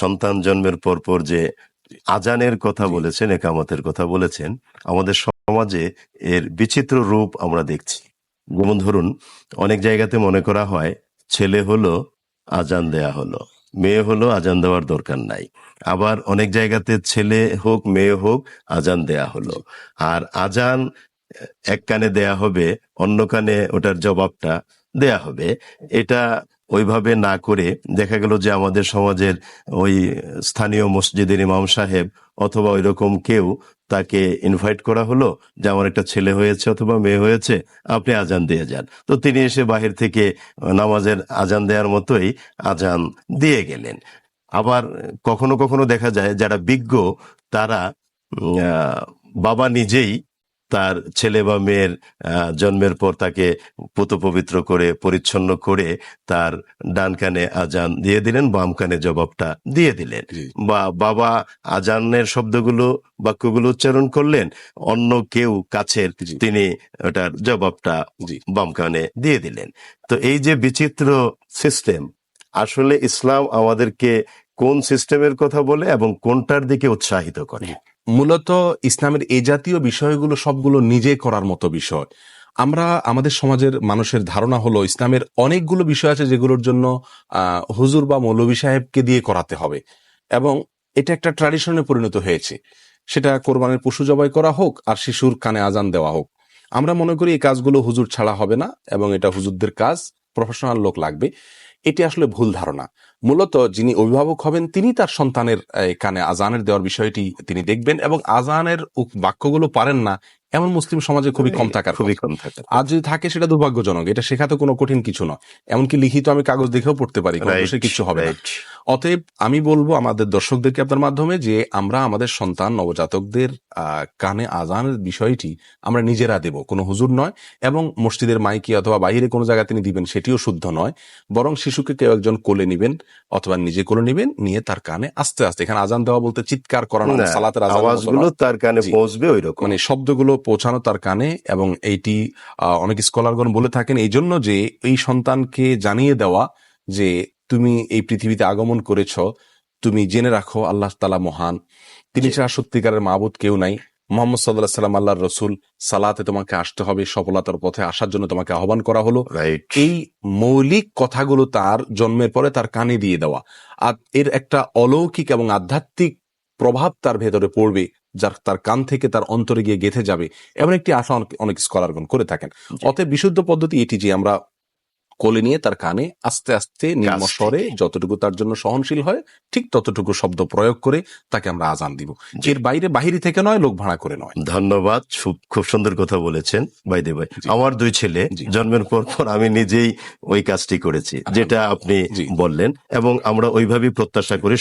সন্তান জন্মের পর পর যে আজানের কথা বলেছেন একামতের কথা বলেছেন আমাদের সমাজে এর বিচিত্র রূপ আমরা দেখছি। যেমন ধরুন অনেক জায়গাতে মনে করা হয় ছেলে হলো আজান দেয়া হলো। মেয়ে হলো আজান দেওয়ার দরকার নাই। আবার অনেক জায়গাতে ছেলে হোক মেয়ে হোক আজান দেয়া হলো। আর আজান এক কানে দেয়া হবে অন্য কানে ওটার জবাবটা দেয়া হবে। এটা ওইভাবে না করে দেখা গেল যে আমাদের সমাজের ওই স্থানীয় মসজিদের ইমাম সাহেব অথবা ওইরকম কেউ তাকে ইনভাইট করা হলো যে আমার একটা ছেলে হয়েছে অথবা মেয়ে হয়েছে, আপনি আজান দিয়ে যান। তো তিনি এসে বাহির থেকে নামাজের আজান দেওয়ার মতোই আজান দিয়ে গেলেন। আবার কখনো কখনো দেখা যায় যারা বিজ্ঞ তারা বাবা নিজেই তার ছেলে বা মেয়ের জন্মের পর তাকে পুত পবিত্র করে পরিচ্ছন্ন করে তার ডান কানে আজান দিয়ে দিলেন বাম কানে জবাবটা দিয়ে দিলেন। বা বাবা আজানের শব্দগুলো বাক্যগুলো উচ্চারণ করলেন অন্য কেউ কাছের তিনি ওটার জবাবটা বাম কানে দিয়ে দিলেন। তো এই যে বিচিত্র সিস্টেম আসলে ইসলাম আমাদেরকে কোন সিস্টেমের কথা বলে এবং কোনটার দিকে উৎসাহিত করে? মূলত ইসলামের এ জাতীয় বিষয়গুলো সবগুলো নিজে করার মতো বিষয়। আমরা আমাদের সমাজের মানুষের ধারণা হলো ইসলামের অনেকগুলো বিষয় আছে যেগুলোর জন্য হুজুর বা মৌলভী সাহেবকে দিয়ে করাতে হবে। এবং এটা একটা ট্র্যাডিশনে পরিণত হয়েছে। সেটা কোরবানের পশু জবাই করা হোক আর শিশুর কানে আজান দেওয়া হোক। আমরা মনে করি এই কাজগুলো হুজুর ছাড়া হবে না এবং এটা হুজুরদের কাজ প্রফেশনাল লোক লাগবে। এটি আসলে ভুল ধারণা মূলত যিনি অভিভাবক হবেন তিনি তার সন্তানের কানে আজানের দেওয়ার বিষয়টি তিনি দেখবেন এবং আজানের বাক্যগুলো পারেন না এমন মুসলিম সমাজে খুবই কম থাকার খুবই। কম থাকে আর যদি থাকে সেটা দুর্ভাগ্যজনক এটা শেখাতে কোনো কঠিন কিছু নয় এমনকি লিখিত আমি কাগজ দেখেও পড়তে পারি কিছু হবে না. অতএব আমি বলব আমাদের দর্শকদেরকে আপনার মাধ্যমে যে আমরা আমাদের সন্তান নবজাতকদের কানে আজানের বিষয়টি আমরা নিজেরা দেব। কোনো হুজুর নয় এবং মসজিদের মাইকি অথবা বাইরে কোনো জায়গায় তিনি দিবেন সেটিও শুদ্ধ নয়। বরং শিশুকে কেউ একজন কোলে নিবেন অথবা নিজে কোলে নিবেন নিয়ে তার কানে আস্তে আস্তে এখানে আজান দেওয়া বলতে চিৎকার করানো সালাতের আজান আওয়াজগুলো তার কানে। পৌঁছবে ওই রকম মানে শব্দগুলো পৌঁছানো তার কানে এবং এইটি আহ, অনেক স্কলারগণ বলে থাকেন। এই জন্য যে এই সন্তানকে জানিয়ে দেওয়া যে তুমি এই পৃথিবীতে আগমন করেছ তুমি জেনে রাখো আল্লাহ তালা মহান। তিনি। ছাড়া সত্যিকারের মাহবুদ কেউ নাই। মোহাম্মদ সাল্লাহ সাল্লাম আল্লাহর রসুল সালাতে তোমাকে আসতে হবে সফলতার পথে আসার জন্য তোমাকে আহ্বান করা হলো। এই মৌলিক কথাগুলো তার জন্মের পরে তার কানে দিয়ে দেওয়া। আর এর একটা অলৌকিক এবং আধ্যাত্মিক প্রভাব তার ভেতরে পড়বে যার তার কান থেকে তার অন্তরে গিয়ে গেথে যাবে এমন একটি আশা অনেক- অনেক স্কলারগণ করে থাকেন। অতএব বিশুদ্ধ পদ্ধতি এটি যে আমরা কোলে নিয়ে তার কানে আস্তে আস্তে নিম্ন স্বরে যতটুকু তার জন্য সহনশীল হয় ঠিক ততটুকু শব্দ প্রয়োগ করে তাকে আমরা আজান দিব। এর বাইরে বাহিরি থেকে নয় লোক ভাড়া করে নয়। ধন্যবাদ খুব খুব সুন্দর কথা বলেছেন বাইদে ভাই। আমার দুই ছেলে জন্মের পর পর আমি নিজেই ওই কাজটি করেছি যেটা আপনি বললেন এবং আমরা ওইভাবেই প্রত্যাশা করি